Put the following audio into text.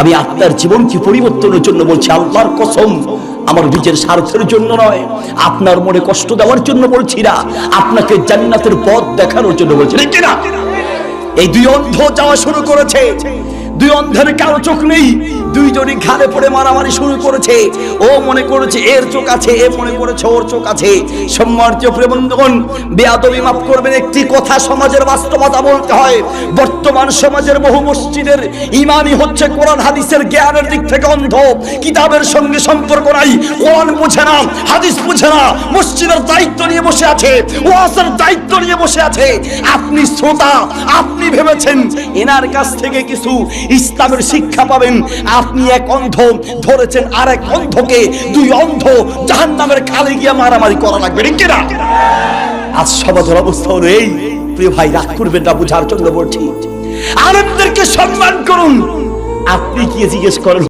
আমি আপনার জীবনকে পরিবর্তনের জন্য বলছি? আল্লাহর কসম, আমার নিজের স্বার্থের জন্য নয়, আপনার মনে কষ্ট দেওয়ার জন্য বলছি না, আপনাকে জান্নাতের পথ দেখানোর জন্য বলছি। না এই দুই অন্ধ যাওয়া শুরু করেছে। দুই অন্ধের কারও চোখ নেই দুইজনই ঘাড়ে পড়ে মারামারি শুরু করেছে। ও মনে করেছে, এর চোখ আছে, এ মনে করেছে, ওর চোখ আছে। সম্মানিত প্রেমন্দগণ বেয়াদবি মাফ করবেন, একটি কথা সমাজের বাস্তবতা বলতে হয়। বর্তমান সমাজের বহু মসজিদের ইমানই হচ্ছে কোরআন, হাদিসের জ্ঞানের দিক থেকে অন্ধ। কিতাবের সঙ্গে সম্পর্ক নাই, কোরআন বুঝে না, হাদিস বুঝে না, মসজিদের দায়িত্ব নিয়ে বসে আছে, ওয়াজের দায়িত্ব নিয়ে বসে আছে। আপনি শ্রোতা, আপনি ভেবেছেন, এনার কাছ থেকে কিছু ইসলামের শিক্ষা পাবেন আপনি এক অন্ধ ধরেছেন আর এক অন্ধকে। দুই অন্ধ জাহান নামের খালে গিয়া মারামারি করা লাগবে কিনা? আজ সমাজের অবস্থা হলো এই। প্রিয় ভাই, রাগ করবেন না, বুঝার জন্য বলছি। আলেমদেরকে সম্মান করুন। আপনি কি জিজ্ঞেস করেন